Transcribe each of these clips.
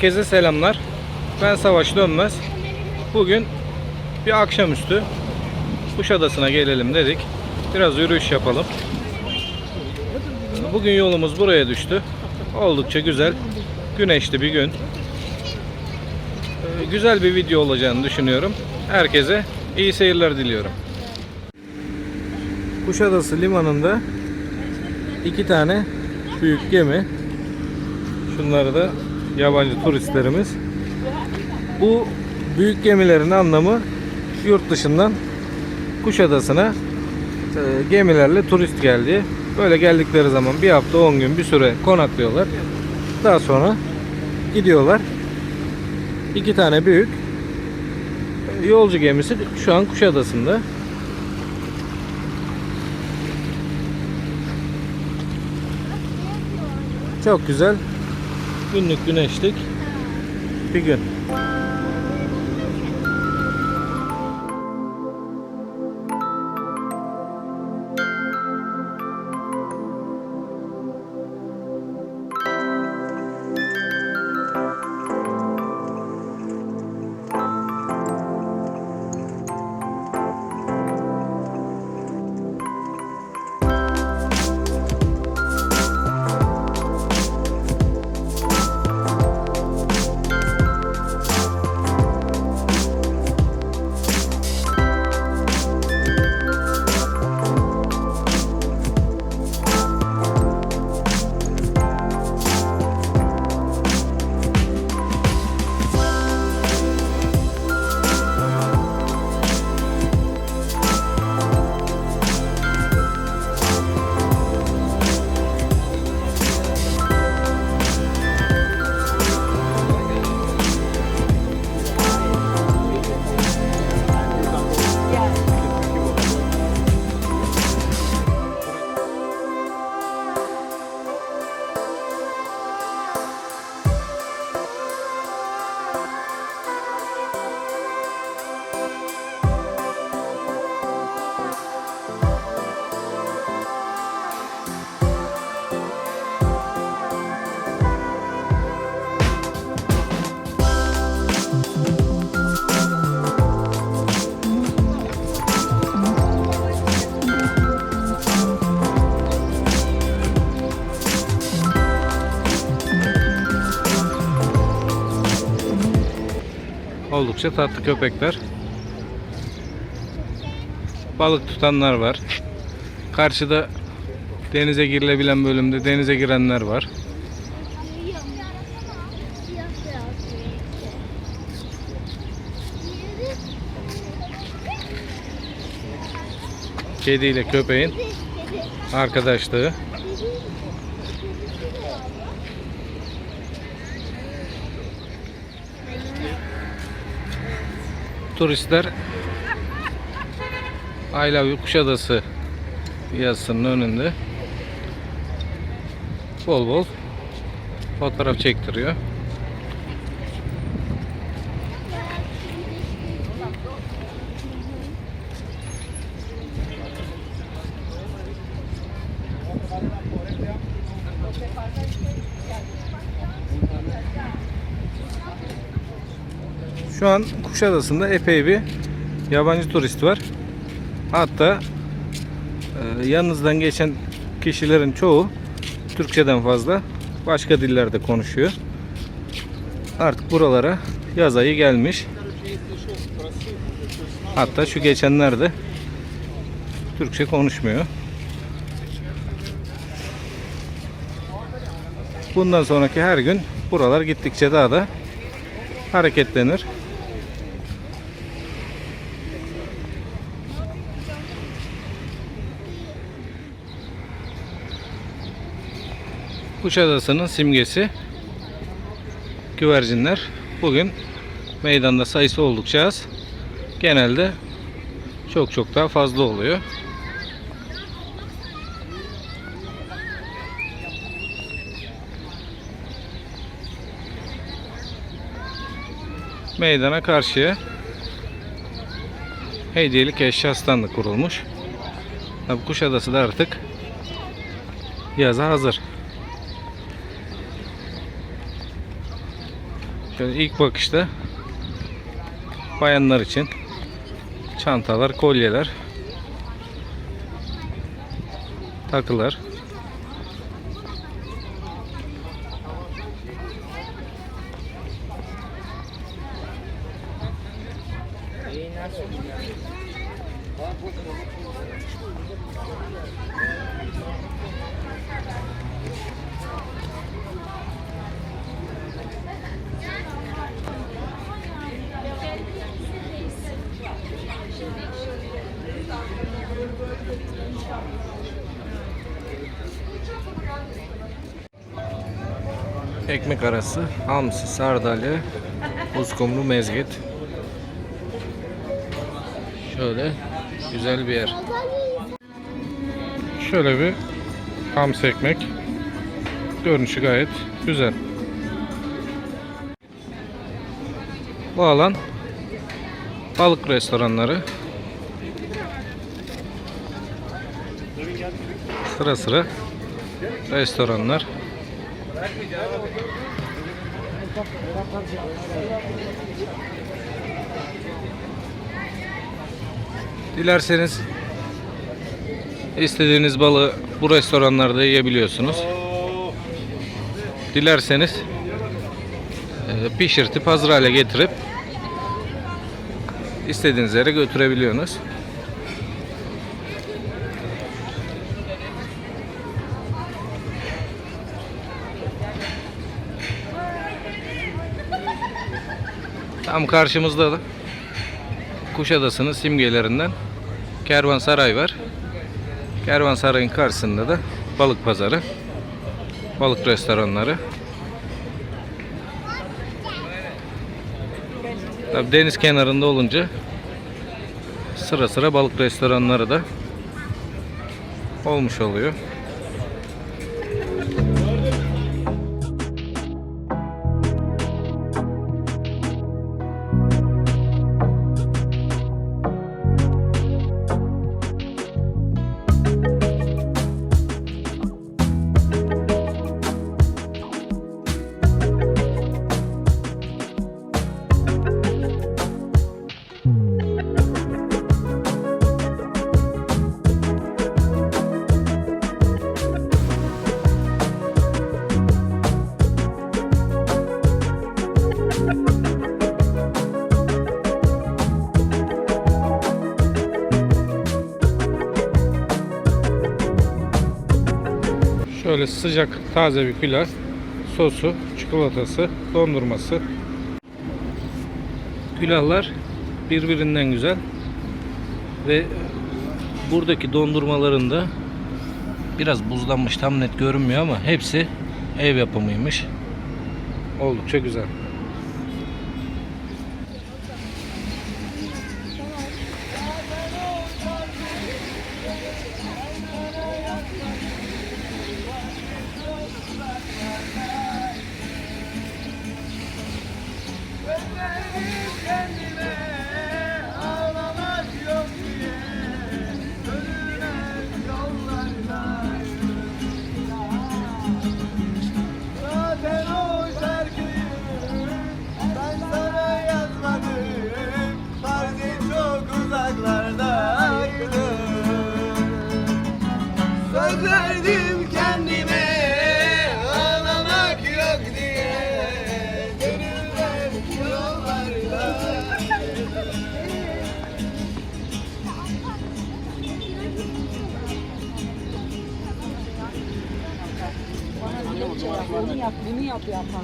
Herkese selamlar. Ben Savaş Dönmez. Bugün bir akşamüstü Kuşadası'na gelelim dedik. Biraz yürüyüş yapalım. Bugün yolumuz buraya düştü. Oldukça güzel. Güneşli bir gün. Ee, Güzel bir video olacağını düşünüyorum. Herkese iyi seyirler diliyorum. Kuşadası limanında iki tane büyük gemi. Şunları da yabancı turistlerimiz. Bu büyük gemilerin anlamı yurt dışından Kuşadası'na e, gemilerle turist geldi. Böyle geldikleri zaman bir hafta 10 gün bir süre konaklıyorlar. Daha sonra gidiyorlar. İki tane büyük e, yolcu gemisi şu an Kuşadası'nda. Çok güzel. Günlük güneşlik bir gün. Oldukça tatlı köpekler. Balık tutanlar var. Karşıda denize girilebilen bölümde denize girenler var. Kedi ile köpeğin arkadaşlığı. Turistler I love you Kuşadası yazısının önünde bol bol fotoğraf çektiriyor. Şu an Kuşadası'nda epey bir yabancı turist var. Hatta e, yanınızdan geçen kişilerin çoğu Türkçeden fazla başka dillerde konuşuyor. Artık buralara yaz ayı gelmiş. Hatta şu geçenlerde Türkçe konuşmuyor. Bundan sonraki her gün buralar gittikçe daha da hareketlenir. Kuşadası'nın simgesi güvercinler. Bugün meydanda sayısı oldukça az. Genelde çok çok daha fazla oluyor. Meydana karşıya hediyelik eşya standı kurulmuş. Tabi Kuşadası da artık yaza hazır. Şöyle ilk bakışta bayanlar için çantalar, kolyeler, takılar. Ekmek arası, hamsi, sardalya, uskumru, mezgit. Şöyle güzel bir yer. Şöyle bir hamsi ekmek. Görünüşü gayet güzel. Bu alan balık restoranları. Sıra sıra restoranlar. Dilerseniz istediğiniz balığı bu restoranlarda yiyebiliyorsunuz. Dilerseniz e, pişirtip hazır hale getirip istediğiniz yere götürebiliyorsunuz. Tam karşımızda da Kuşadası'nın simgelerinden Kervansaray var. Kervansaray'ın karşısında da balık pazarı, balık restoranları. Tabii deniz kenarında olunca sıra sıra balık restoranları da olmuş oluyor. Şöyle sıcak taze bir pilav, sosu, çikolatası, dondurması. Külahlar birbirinden güzel ve buradaki dondurmaların da biraz buzlanmış tam net görünmüyor ama hepsi ev yapımıymış. Oldukça güzel.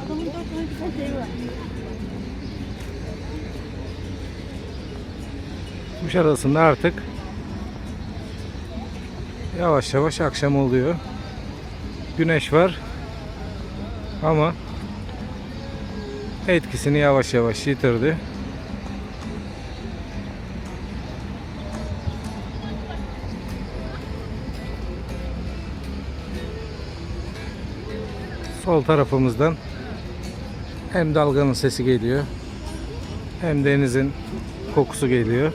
Yap yapar. Kuşadası'nda artık yavaş yavaş akşam oluyor. Güneş var ama etkisini yavaş yavaş yitirdi. Sol tarafımızdan hem dalganın sesi geliyor hem denizin kokusu geliyor.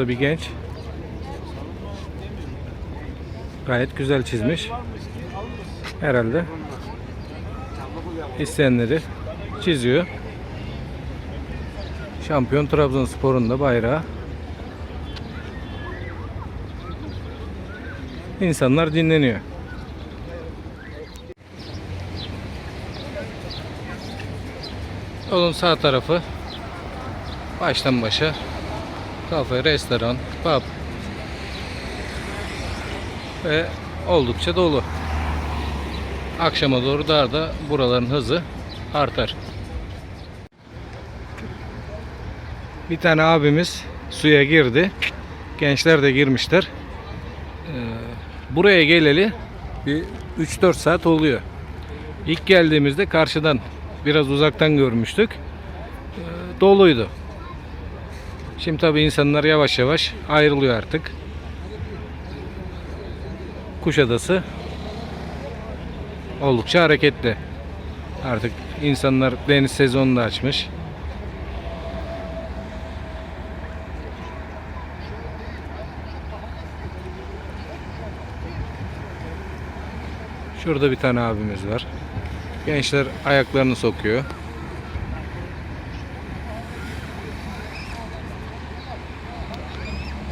Şurada bir genç. Gayet güzel çizmiş. Herhalde isteyenleri çiziyor. Şampiyon Trabzonspor'un da bayrağı. İnsanlar dinleniyor. Yolun sağ tarafı baştan başa kafe, restoran, pub ve oldukça dolu. Akşama doğru daha da buraların hızı artar. Bir tane abimiz suya girdi. Gençler de girmişler. Ee, buraya geleli bir 3-4 saat oluyor. İlk geldiğimizde karşıdan biraz uzaktan görmüştük. Ee, doluydu. Şimdi tabii insanlar yavaş yavaş ayrılıyor artık. Kuşadası oldukça hareketli. Artık insanlar deniz sezonunu da açmış. Şurada bir tane abimiz var. Gençler ayaklarını sokuyor.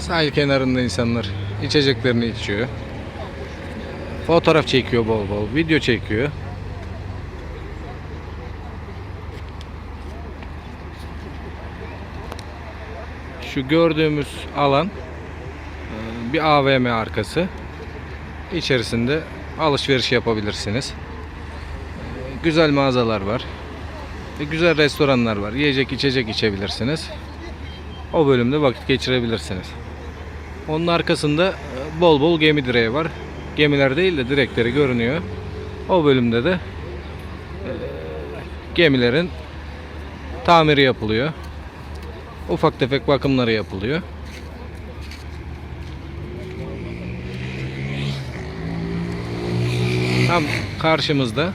Sahil kenarında insanlar içeceklerini içiyor. Fotoğraf çekiyor bol bol, video çekiyor. Şu gördüğümüz alan e, bir AVM arkası. İçerisinde alışveriş yapabilirsiniz. E, Güzel mağazalar var. Ve güzel restoranlar var. Yiyecek içecek içebilirsiniz. O bölümde vakit geçirebilirsiniz. Onun arkasında e, bol bol gemi direği var. Gemiler değil de direkleri görünüyor. O bölümde de e, gemilerin tamiri yapılıyor. Ufak tefek bakımları yapılıyor. Tam karşımızda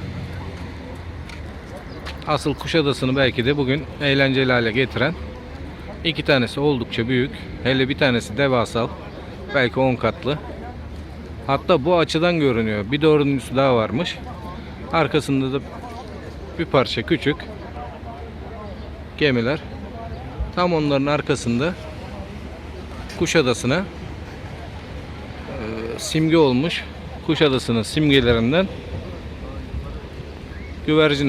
asıl Kuşadası'nı belki de bugün eğlenceli hale getiren iki tanesi oldukça büyük. Hele bir tanesi devasal. Belki 10 katlı. Hatta bu açıdan görünüyor. Bir doğrunun daha varmış. Arkasında da bir parça küçük gemiler. Tam onların arkasında Kuşadası'na e, simge olmuş. Kuşadası'nın simgelerinden Güvercin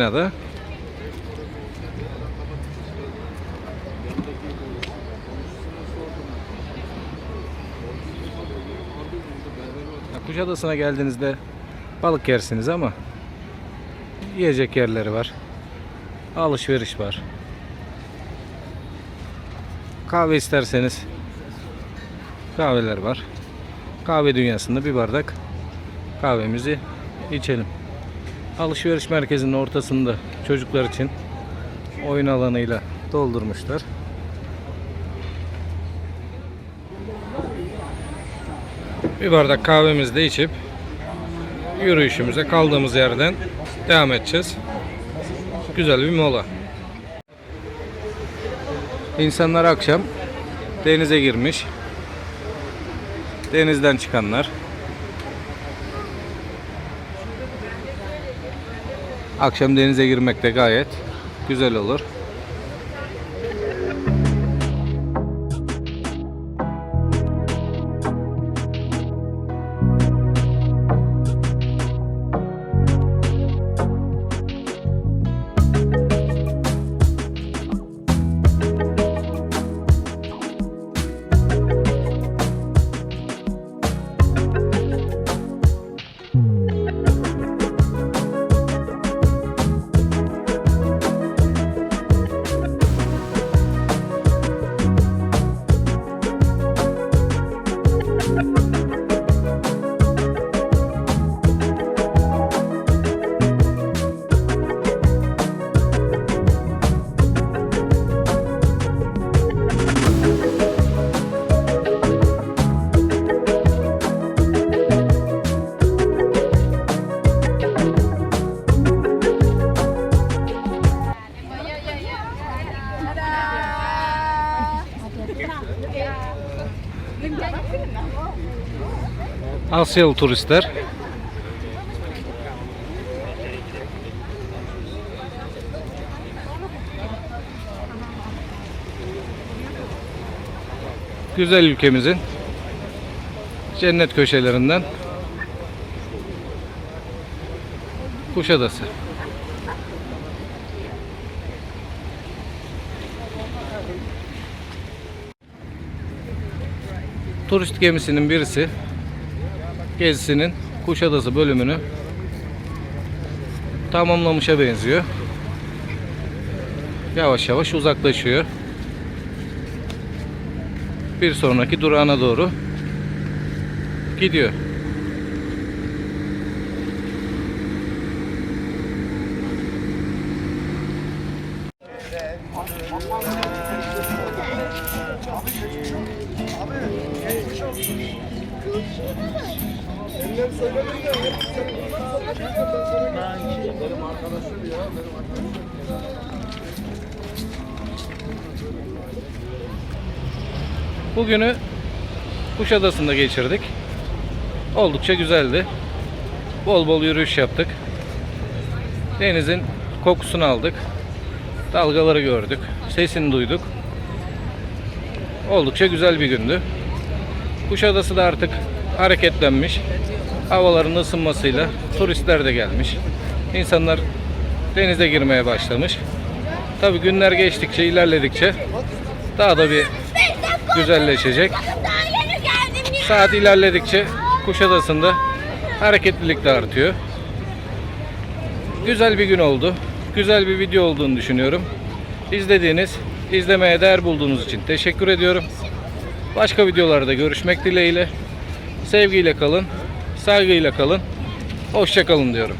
Kuşadası'na geldiğinizde balık yersiniz ama yiyecek yerleri var. Alışveriş var. Kahve isterseniz kahveler var. Kahve dünyasında bir bardak kahvemizi içelim. Alışveriş merkezinin ortasında çocuklar için oyun alanıyla doldurmuşlar. Bir bardak kahvemizi de içip yürüyüşümüze kaldığımız yerden devam edeceğiz. Güzel bir mola. İnsanlar akşam denize girmiş. Denizden çıkanlar. Akşam denize girmek de gayet güzel olur. Asyalı turistler. Güzel ülkemizin cennet köşelerinden Kuşadası. Turist gemisinin birisi gezisinin Kuşadası bölümünü tamamlamışa benziyor. Yavaş yavaş uzaklaşıyor. Bir sonraki durağına doğru gidiyor. Bugünü Kuşadası'nda geçirdik. Oldukça güzeldi. Bol bol yürüyüş yaptık. Denizin kokusunu aldık. Dalgaları gördük. Sesini duyduk. Oldukça güzel bir gündü. Kuşadası da artık hareketlenmiş. Havaların ısınmasıyla turistler de gelmiş. İnsanlar denize girmeye başlamış. Tabi günler geçtikçe, ilerledikçe daha da bir güzelleşecek. Saat ilerledikçe Kuşadası'nda hareketlilik de artıyor. Güzel bir gün oldu. Güzel bir video olduğunu düşünüyorum. İzlediğiniz, izlemeye değer bulduğunuz için teşekkür ediyorum. Başka videolarda görüşmek dileğiyle. Sevgiyle kalın, saygıyla kalın. Hoşça kalın diyorum.